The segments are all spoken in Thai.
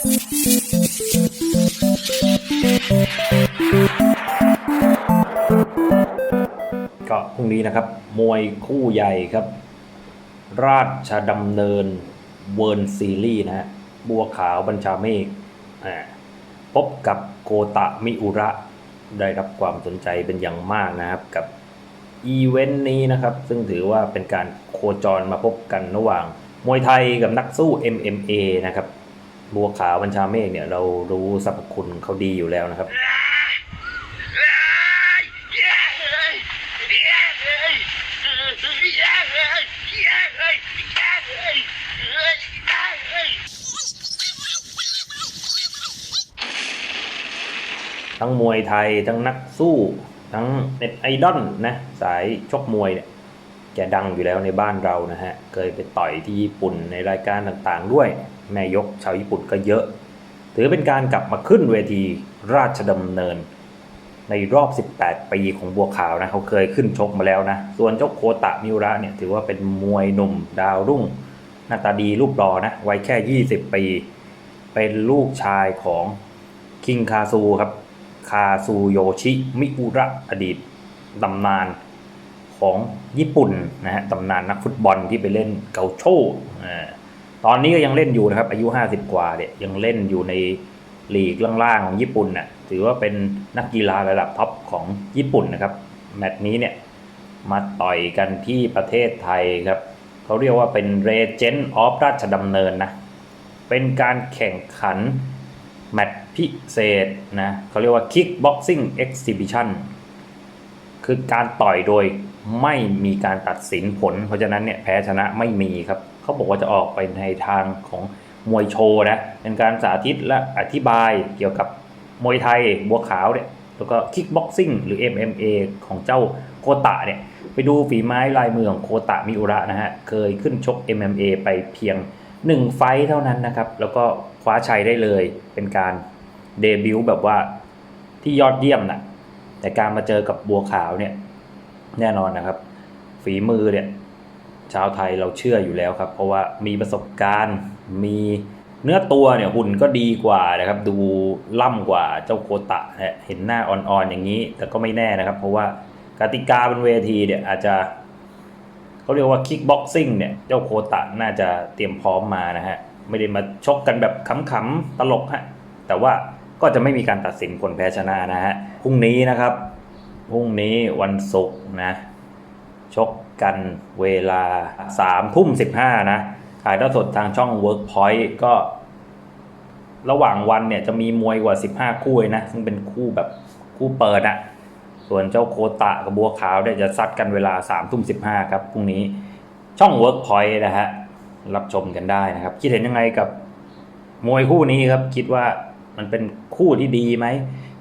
ก็พรุ่งนี้นะครับ มวยคู่ใหญ่ครับ ราชดำเนินเวิร์นซีรีส์นะฮะบัวขาวบัญชาเมฆพบกับโกตะมิอุระได้รับความสนใจเป็นอย่างมากนะครับกับอีเวนต์นี้นะครับ ซึ่งถือว่าเป็นการโคจรมาพบกันระหว่างมวยไทยกับนักสู้ MMA นะครับ บัวขาวบัญชาเมฆเนี่ยเรารู้สรรพคุณเขาดีอยู่แล้วนะครับ ทั้งมวยไทยทั้งนักสู้ ทั้งเน็ตไอดอลนะ สายชกมวยเนี่ย แกดังอยู่แล้วในบ้านเรานะฮะ เคยไปต่อยที่ญี่ปุ่นในรายการต่างๆ ด้วย แม่ยกชาวญี่ปุ่นก็เยอะ ถือเป็นการกลับมาขึ้นเวทีราชดำเนิน ในรอบ 18 ปีของบัวขาวนะ เขาเคยขึ้นชกมาแล้วนะ ส่วนเจ้าโคตะมิวระเนี่ยถือว่าเป็นมวยหนุ่มดาวรุ่ง หน้าตาดีรูปรอนะ วัยแค่ 20 ปี เป็นลูกชายของคิงคาซูครับ คาซูโยชิมิอุระอดีตตำนาน ของญี่ปุ่นนะฮะตำนานนักฟุตบอลที่ไปเล่นเกาโช่ตอนนี้ก็ยังเล่นอยู่นะครับ อายุ 50 กว่าเนี่ยยังเล่นอยู่ในลีกล่างๆของญี่ปุ่นน่ะถือว่าเป็นนักกีฬาระดับท็อปของญี่ปุ่นนะครับ แมตช์นี้เนี่ยมาต่อยกันที่ประเทศไทยครับ เขาเรียกว่าเป็น Regent of ราชดำเนินนะ เป็นการแข่งขันแมตช์พิเศษนะเขาเรียกว่า Kickboxing Exhibition คือการต่อยโดย ไม่มีการตัดสินผล เพราะฉะนั้นเนี่ยแพ้ชนะไม่มีครับเขาบอกว่าจะออกไปในทางของมวยโชว์นะเป็นการสาธิตและอธิบายเกี่ยวกับมวยไทยบัวขาวเนี่ยแล้วก็ Kickboxing หรือ MMA ของเจ้าโคตะเนี่ยไปดูฝีไม้ลายมือของโคตะมิอุระนะฮะเคยขึ้นชก MMA ไปเพียง 1 ไฟท์เท่านั้นนะครับ แล้วก็คว้าชัยได้เลยเป็นการเดบิวต์แบบว่าที่ยอดเยี่ยมนะแต่การมาเจอกับบัวขาวเนี่ย แน่นอนนะครับ ฝีมือเนี่ยชาวไทยเราเชื่ออยู่แล้วครับ เพราะว่ามีประสบการณ์มีเนื้อตัวเนี่ยหุ่นก็ดีกว่านะครับ ดูล่ำกว่าเจ้าโคตะนะเห็นหน้าอ่อนๆอย่างนี้ แต่ก็ไม่แน่นะครับ เพราะว่ากติกาบนเวทีเนี่ยอาจจะเขาเรียกว่าคิกบ็อกซิ่งเนี่ยเจ้าโคตะน่าจะเตรียมพร้อมมานะฮะไม่ได้มาชกกันแบบขำๆตลกฮะแต่ว่าก็จะไม่มีการตัดสินคนแพ้ชนะนะฮะพรุ่งนี้นะครับ พรุ่งนี้วันศุกร์นะชกกันเวลาสามทุ่มสิบห้านะถ่ายทอดสดทางช่อง Workpoint ก็ ระหว่างวันเนี่ยจะมีมวยกว่า 15 คู่เลยนะ ซึ่งเป็นคู่แบบคู่เปิดอะส่วนเจ้าโคตะกับบัวขาวเนี่ยจะซัดกันเวลา3ทุ่ม15ครับพรุ่งนี้ช่อง Workpoint นะฮะรับชมกันได้นะครับ คิดเห็นยังไงกับมวยคู่นี้ครับ คิดว่ามันเป็นคู่ที่ดีไหม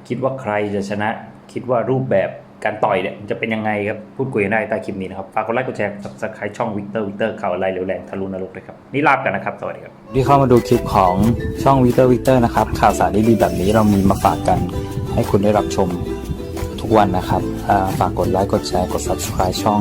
คิดว่าใครจะชนะ คิดว่ารูปแบบการต่อยเนี่ยมันจะเป็นยังไงครับ พูดคุยกันได้ใต้คลิปนี้นะครับ ฝากกดไลค์กดแชร์ subscribe ช่องวิกเตอร์วิกเตอร์ข่าวอะไรเร็วแรงทะลุนรกเลยครับ นี่ลาบกันนะครับ สวัสดีครับที่เข้ามาดูคลิปของช่องวิเตอร์วิเตอร์นะครับ ข่าวสารดีๆแบบนี้เรามีมาฝากกัน ให้คุณได้รับชมทุกวันนะครับฝากกดไลค์กดแชร์กด subscribe ช่อง